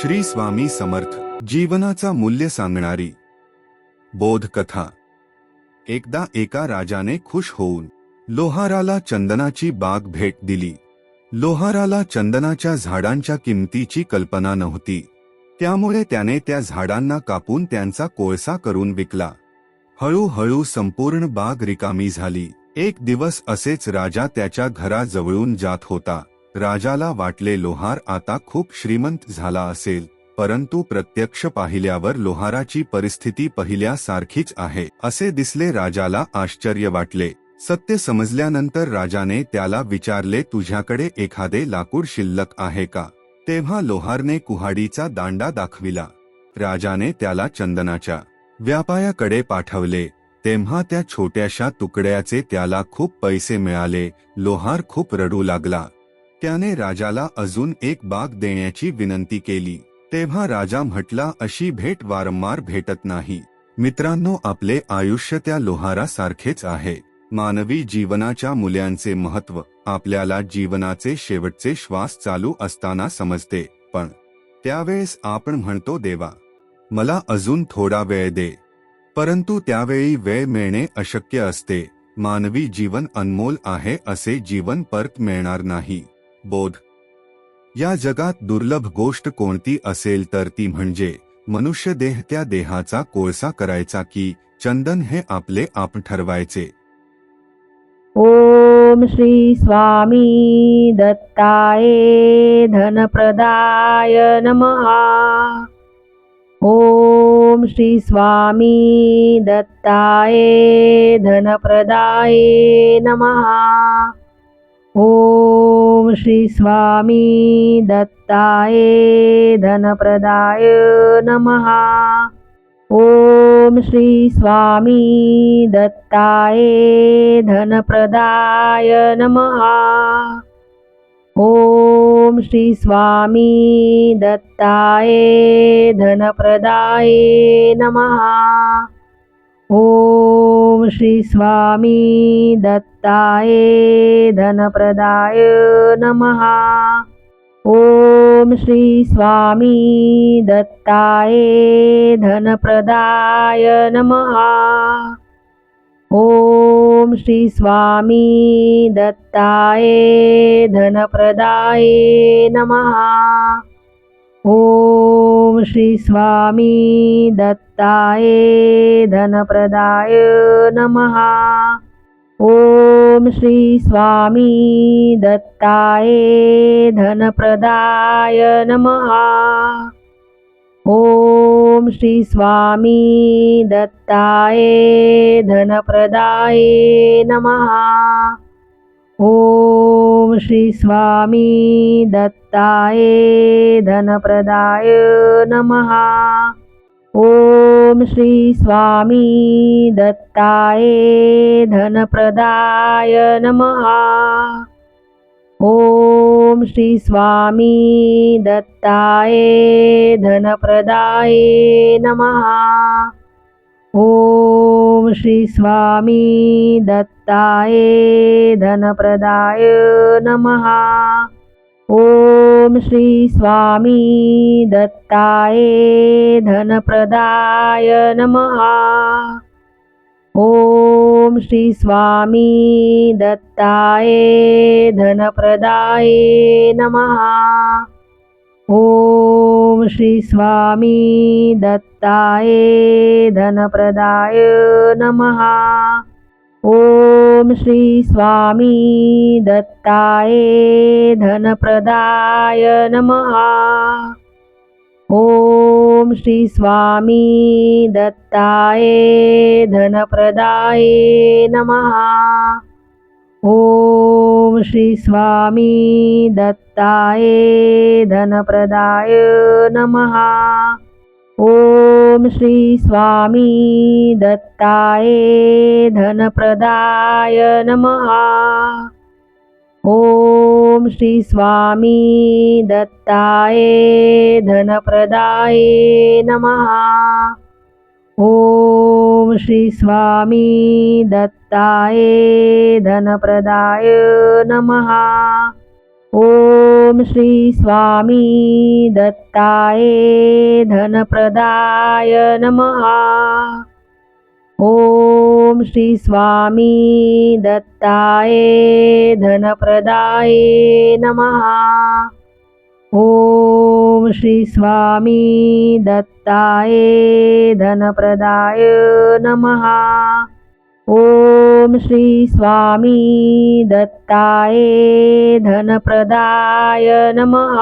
श्री स्वामी समर्थ जीवनाचा मूल्य सांगणारी बोधकथा. एकदा एका राजाने खुश होऊन लोहाराला चंदनाची बाग भेट दिली. लोहाराला चंदनाच्या झाडांच्या किमतीची कल्पना नव्हती. त्यामुळे त्याने त्या झाडांना कापून त्यांचा कोळसा करून विकला. हळूहळू संपूर्ण बाग रिकामी झाली. एक दिवस असेच राजा त्याच्या घराजवळून जात होता. राजाला वाटले लोहार आता खूप श्रीमंत झाला असेल परंतु प्रत्यक्ष पाहिल्यावर लोहाराची परिस्थिती पहिल्यासारखीच आहे. असे दिसले राजाला आश्चर्य वाटले. सत्य समजल्यानंतर राजाने त्याला विचारले तुझ्याकडे एखादे लाकूड शिल्लक आहे का? तेव्हा लोहारने कुहाडीचा दांडा दाखविला. राजाने त्याला चंदनाच्या व्यापायाकडे पाठवले. तेव्हा त्या छोट्याशा तुकड्याचे त्याला खूप पैसे मिळाले. लोहार खूप रडू लागला. त्याने राजाला अजून एक बाग देण्याची विनंती केली. तेव्हा राजा म्हटला अशी भेट वारंवार भेटत नाही. मित्रांनो आपले आयुष्य त्या लोहारासारखेच आहे. मानवी जीवनाच्या मूल्यांचे महत्त्व आपल्याला जीवनाचे शेवटचे श्वास चालू असताना समजते. पण त्यावेळेस आपण म्हणतो देवा मला अजून थोडा वेळ दे. परंतु त्यावेळी वेळ मिळणे अशक्य असते. मानवी जीवन अनमोल आहे असे जीवन परत मिळणार नाही. बोध. या जगात दुर्लभ गोष्ट कोणती असेल तर ती म्हणजे मनुष्य देह त्या देहाचा कोळसा करायचा की चंदन हे आपले आप ठरवायचे. ओम श्री स्वामी दत्ताय धनप्रदाय नमहा ओम श्री स्वामी दत्ताय धनप्रदाय नमहा ॐ श्री स्वामी दत्ताय धनप्रदाय नमः। ॐ श्री स्वामी दत्ताय धनप्रदाय नमः। ॐ श्री स्वामी दत्ताय धनप्रदाय नमः ॐ श्री स्वामी दत्ताय धनप्रदाय नमः। ॐ श्री स्वामी दत्ताय धनप्रदाय नमः। ॐ श्री स्वामी दत्ताय धनप्रदाय नमः ॐ श्री स्वामी दत्ताय धनप्रदाय नमः। ॐ श्री स्वामी दत्ताय धनप्रदाय नमः। ॐ श्री स्वामी दत्ताय धनप्रदाय नमः ॐ श्री स्वामी दत्ताय धनप्रदाय नमः। ॐ श्री स्वामी दत्ताय धनप्रदाय नमः। ॐ श्री स्वामी दत्ताय धनप्रदाय नमः ॐ श्री स्वामी दत्ताय धनप्रदाय नमः। ॐ श्री स्वामी दत्ताय धनप्रदाय नमः। ॐ श्री स्वामी दत्ताय धनप्रदाय नमः। ॐ श्री स्वामी दत्ताय धनप्रदाय नमः। ॐ श्री स्वामी दत्ताय धनप्रदाय नमः। ॐ श्री स्वामी दत्ताय धनप्रदाय नमः ॐ श्री स्वामी दत्ताय धनप्रदाय नमः। ॐ श्री स्वामी दत्ताय धनप्रदाय नमः। ॐ श्री स्वामी दत्ताय धनप्रदाय नमः ॐ श्री स्वामी दत्ताय धनप्रदाय नमः। ॐ श्री स्वामी दत्ताय धनप्रदाय नमः। ॐ श्री स्वामी दत्ताय धनप्रदाय नमः। ॐ श्री स्वामी दत्ताय धनप्रदाय नमः। ॐ श्री स्वामी दत्ताय धनप्रदाय नमः